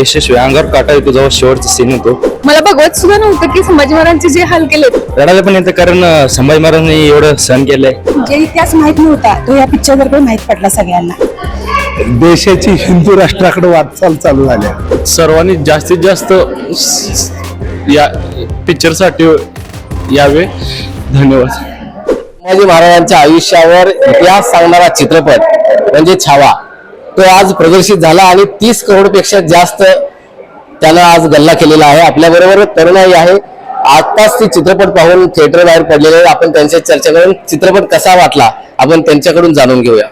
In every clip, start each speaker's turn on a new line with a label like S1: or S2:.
S1: यशस्वी अंगावर काटा येतो जेव्हा शेवटचा सीन होतो.
S2: मला बघवत सुद्धा नव्हतं की संभाजी महाराजांचे जे हाल केले
S1: रडायला पण येतं कारण अं, संभाजी महाराजांनी एवढं सहन केलंय.
S3: जे इतिहास माहीत नव्हता तो या पिक्चर बरोबर माहीत पडला सगळ्यांना.
S4: देशाची हिंदू राष्ट्राकडे वाटचाल चालू झाल्या
S5: सर्वांनी जास्तीत जास्त या पिक्चरसाठी यावे. धन्यवाद.
S6: संभाजी महाराजांच्या आयुष्यावर इतिहास सांगणारा चित्रपट म्हणजे छावा. तो आज प्रदर्शित झाला आणि तीस करोडपेक्षा जास्त त्यानं आज गल्ला केलेला आहे. आपल्या बरोबर तरुणाई आहे. आताच ते चित्रपट पाहून थिएटर बाहेर पडलेले. आपण त्यांच्या चर्चा करून चित्रपट कसा वाटला? आपण त्यांच्याकडून जाणून घेऊया.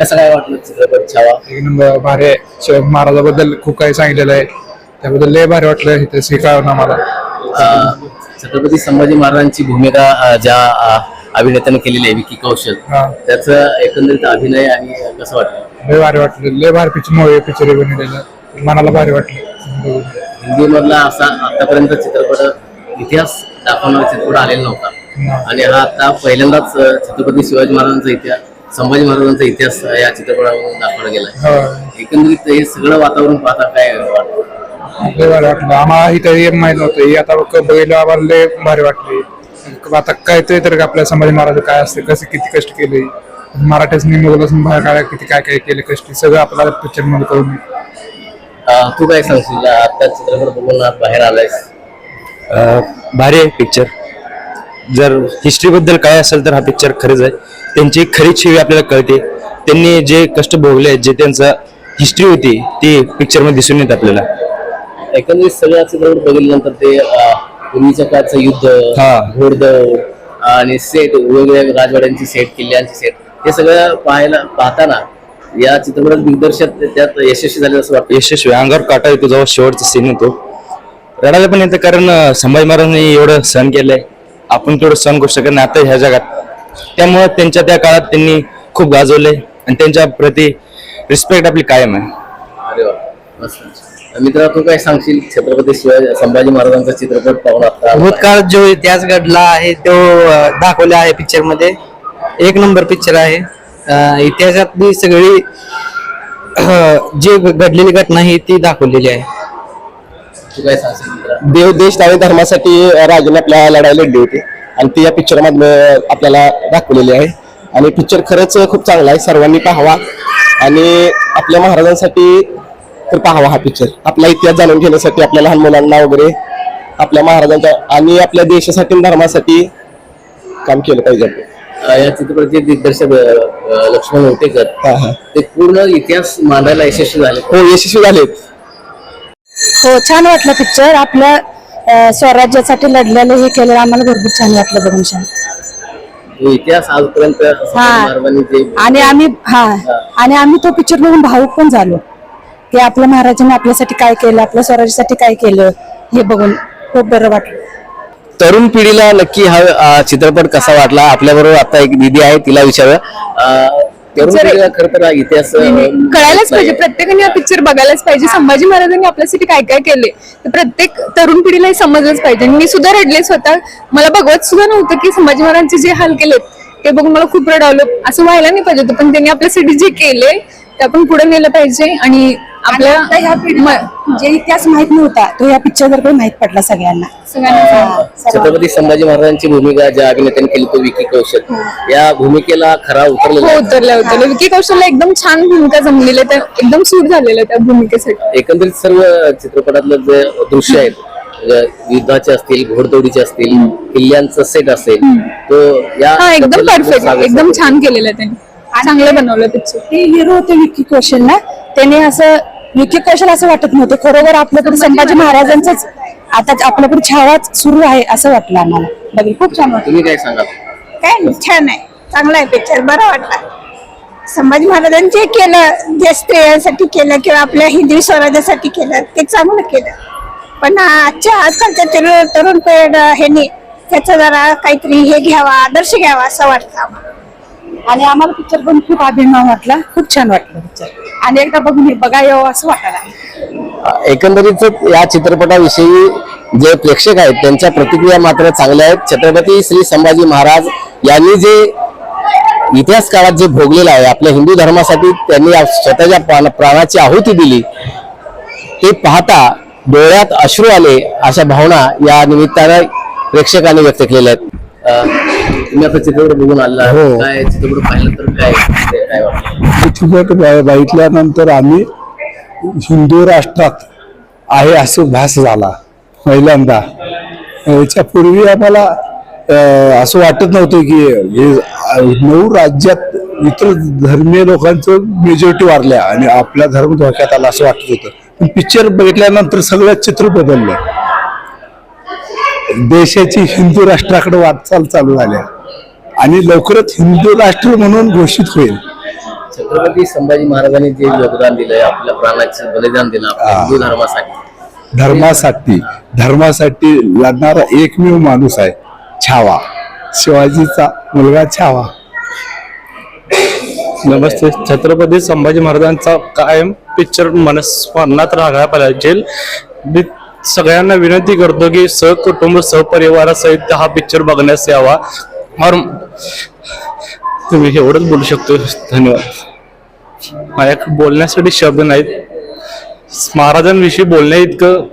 S6: कसं काय वाटलं चित्रपट छावा?
S4: एक नंबर भारी आहे. शिवाजी महाराजाबद्दल खूप काही सांगितलेलं आहे. त्याबद्दल लय भारी वाटलं इथे शिकावं आम्हाला.
S6: अं, छत्रपती संभाजी महाराजांची भूमिका अं, ज्या अं, अभिनेत्याने केलेली आहे विकी कौशल.
S4: हा.
S6: त्याचं एकंदरीत अभिनय आणि कसं वाटलं
S4: लय भारी वाटलं. लय भारी पिक्चर मूवी पिक्चर बनवलेलं मनाला भारी वाटलं.
S6: हिंदी मधला असा आतापर्यंत चित्रपट इतिहास दाखवणारा चित्रपट आलेला नव्हता. आणि हा आता पहिल्यांदाच अं, छत्रपती शिवाजी महाराजांचा इतिहास संभाजी महाराजांचा इतिहास अं, या चित्रपटामधून दाखवला गेला
S4: हो.
S6: एकंदरीत हे सगळं वातावरण पाहता काय वाटतं?
S4: लय भारी वाटलं. आम्हाला इथं हे माहीत नव्हतं. हे आता बघ- बघितलं आम्हाला लय भारी वाटली. आता काय ते तर आपल्या संभाजी महाराज काय असते? कसे किती कष्ट केले? मराठ्याने मुलापासून बाहेर काढा किती काय काय केले कष्ट? सगळं आपल्याला पिक्चरमध्ये करून
S6: तू काय सांगशील? आता चित्रपट बघून बाहेर आलायस.
S1: भारी आहे पिक्चर जर हिस्ट्री बद्दल काय असेल तर हा पिक्चर खरंच आहे. त्यांची खरी छेवी आपल्याला कळते. त्यांनी जे कष्ट भोगले जे त्यांचं हिस्ट्री होती ती पिक्चरमध्ये दिसून येत आपल्याला.
S6: एकंदरीत सगळं चित्रपट बघितल्यानंतर ते पूर्वीच्या काळचं युद्ध
S1: हा.
S6: घोडदौड आणि सेट वेगवेगळ्या राजवाड्यांची सेट किल्ल्यांची सेट हे सगळं पाहायला पाहताना या चित्रपटात दिग्दर्शक त्यात यशस्वी झाले असं वाटतं.
S1: यशस्वी. अंगावर काटा येतो जेव्हा शेवटचा सीन होतो रडायला पण येतं कारण अं, संभाजी महाराजांनी एवढं सहन केलंय. आपण तेवढं सहन करू शकत नाही. आता ह्या जगात. त्यामुळे त्यांच्या त्या काळात त्यांनी खूप गाजवलंय. आणि त्यांच्या प्रती रिस्पेक्ट आपली कायम आहे.
S6: अरे वा. मस्त. मित्रा तू काय सांगशील? छत्रपती शिवाजी संभाजी महाराजांचा चित्रपट पाहून आता
S7: भूतकाळात जो इतिहास घडला आहे तो दाखवला आहे पिक्चरमध्ये. एक नंबर पिक्चर आहे. इतिहासातली सगळी जी घडलेली घटना ही ती दाखवलेली आहे.
S6: तू काय सांगशील मित्रा देव देश आणि धर्मासाठी राजाने आपल्या लढाई लढली होती. आणि ती या पिक्चर मधनं आपल्याला दाखवलेली आहे. आणि पिक्चर खरंच खूप चांगला आहे. सर्वांनी पाहावा. आणि आपल्या महाराजांसाठी तर पाहावा हा पिक्चर आपला इतिहास जाणून घेण्यासाठी आपल्या लहान मुलांना वगैरे आपल्या महाराजांच्या आणि आपल्या देशासाठी धर्मासाठी काम केलं पाहिजे या चित्रपटाचे दिग्दर्शक लक्ष्मण होटेकर ते पूर्ण इतिहास मांडायला यशस्वी झाले. हो यशस्वी झालेत
S3: हो छान वाटलं पिक्चर आपल्या स्वराज्यासाठी लढलेलं हे केलेलं आम्हाला भरपूर छान वाटलं बघून छान.
S6: इतिहास आजपर्यंत
S3: आणि आम्ही हा. आणि आम्ही तो पिक्चर बघून भावूक पण झालो. की आपल्या महाराजांनी आपल्यासाठी काय केलं? आपल्या स्वराज्यासाठी काय केलं? हे बघून खूप बरं वाटलं.
S6: तरुण पिढीला नक्की हा चित्रपट कसा वाटला? आपल्या बरोबर आता एक दिदी आहे तिला विचारूया. तर हा इतिहास
S2: कळायलाच पाहिजे. प्रत्येकाने हा पिक्चर बघायलाच पाहिजे. संभाजी महाराजांनी आपल्यासाठी काय काय केले? ते प्रत्येक तरुण पिढीला हे समजलंच पाहिजे. आणि मी सुद्धा रडले स्वतः. मला बघवत सुद्धा नव्हतं की संभाजी महाराजांचे जे हाल केलेत ते बघून मला खूप रडावलं. असं व्हायला नाही पाहिजे होतं पण त्यांनी आपल्यासाठी जे केले ते आपण पुढे नेलं पाहिजे. आणि आपल्या
S3: जे इतिहास माहीत नव्हता तो या पिक्चर बरोबर माहीत पडला सगळ्यांना.
S6: छत्रपती संभाजी महाराजांची भूमिका ज्या अभिनेत्याने केली तो विकी कौशल. या भूमिकेला खरा उतरलेला
S2: हो
S6: आहे.
S2: उतरल्या उतरल्या विकी कौशलला एकदम छान भूमिका जमलेली आहे. त्या एकदम सूट झालेलं आहे त्या भूमिकेसाठी.
S6: एकंदरीत सर्व चित्रपटातलं जे दृश्य आहेत युद्धाचे असतील घोडदौडीचे असतील किल्ल्यांचं सेट असेल तो या
S2: हा एकदम परफेक्ट
S6: साजेसा
S2: एकदम. छान केलेलं आहे त्यांनी. चांगलं बनवलं पिक्चर
S3: ते हिरो होते विक्की कौशल ना त्याने असं विक्की कौशल असं वाटत नव्हतं. खरोखर आपल्याकडे संभाजी महाराजांचंच आता आपल्याकडे छावाच सुरू आहे असं वाटलं आम्हाला. बघितलं? खूप छान वाटलं.
S6: तुम्ही काय सांगाल?
S8: काय नाही, छान आहे. चांगला आहे पिक्चर बरा वाटला. संभाजी महाराजांनी जे केलं जे स्त्रियांसाठी केलं किंवा आपल्या हिंदवी स्वराज्यासाठी केलं ते चांगलं केलं. पण आजच्या आजकालच्या तरुण तरुण पिढ ह्यांनी त्याचा जरा काहीतरी हे घ्यावा आदर्श घ्यावा असं वाटतं आम्हाला.
S3: आणि आम्हाला पिक्चर पण खूप अभिमान वाटला. खूप छान वाटलं पिक्चर आणि एकदा बघून बघा येऊ असं वाटायला
S6: एकंदरीत या चित्रपटाविषयी जे प्रेक्षक आहेत त्यांच्या प्रतिक्रिया मात्र चांगल्या आहेत. छत्रपती श्री संभाजी महाराज यांनी जे इतिहास काळात जे भोगलेलं आहे आपल्या हिंदू धर्मासाठी त्यांनी स्वतःच्या प्राण- प्राणाची आहुती दिली
S9: ते पाहता डोळ्यात अश्रू आले अशा भावना या निमित्तानं प्रेक्षकांनी व्यक्त केल्या आहेत. तुम्ही आता चित्रपट बघून आला
S10: हो.
S9: काय चित्रपट पाहिलं तर काय? काय वाटलं?
S10: चित्रपट बघ- बघितल्यानंतर आम्ही हिंदू राष्ट्रात आहे असं भास झाला पहिल्यांदा. याच्यापूर्वी आम्हाला अं, असं वाटत नव्हतं की हे नऊ राज्यात इतर धर्मीय लोकांचं मेजॉरिटी वारल्या आणि आपला धर्म धोक्यात आला असं वाटत होतं. पण पिक्चर बघितल्यानंतर सगळं चित्र बदललं. देशाची हिंदू राष्ट्राकडे वाटचाल चालू झाल्या आणि लवकरच हिंदू राष्ट्र म्हणून घोषित होईल.
S9: छत्रपती संभाजी महाराजांनी जे योगदान दिलंय आपल्या प्राणाचं बलिदान दिलं आपल्या. हिंदू धर्मासाठी.
S10: धर्मासाठी धर्मासाठी लढणारा एकमेव माणूस आहे छावा. शिवाजीचा मुलगा छावा.
S5: नमस्ते. छत्रपती संभाजी महाराजांचा कायम पिक्चर मनस्मरणात राहायला पाहिजे. मी सगळ्यांना विनंती करतो की सहकुटुंब सहपरिवारासहित हा पिक्चर बघण्यास यावा. मारून तुम्ही एवढंच बोलू शकतो धन्यवाद. माझ्या बोलण्यासाठी शब्द नाहीत. महाराजांविषयी बोलण्या इतकं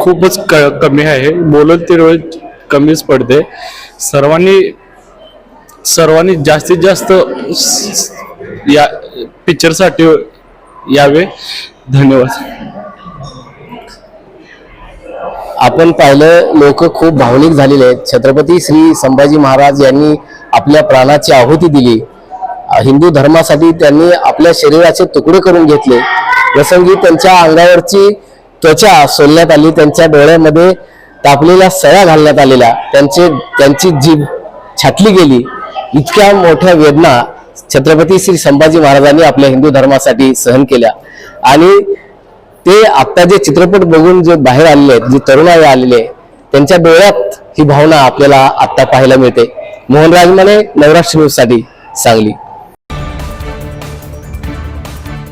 S5: खूपच क कमी आहे. बोलत तेवढं कमीच पडते. सर्वांनी सर्वांनी जास्तीत जास्त या पिक्चरसाठी यावे. धन्यवाद.
S9: आपण पाहिलं लोक खूप भावनिक झालेले आहेत. छत्रपती श्री संभाजी महाराज यांनी आपल्या प्राणाची आहुती दिली. हिंदू धर्मासाठी त्यांनी आपल्या शरीराचे तुकडे करून घेतले. प्रसंगी त्यांच्या अंगावरची त्वचा सोलण्यात आली. त्यांच्या डोळ्यामध्ये तापलेल्या सळ्या घालण्यात आलेल्या त्यांचे त्यांची जीभ छाटली गेली. इतक्या मोठ्या वेदना छत्रपती श्री संभाजी महाराजांनी आपल्या हिंदू धर्मासाठी सहन केल्या. आणि ते आता जे चित्रपट बघून जे बाहेर आलेले आहेत जे तरुणाई आलेले आहेत, त्यांच्या डोळ्यात ही भावना आपल्याला आता पाहायला मिळते. मोहन राजमाने नवराष्ट्र न्यूजसाठी सांगली.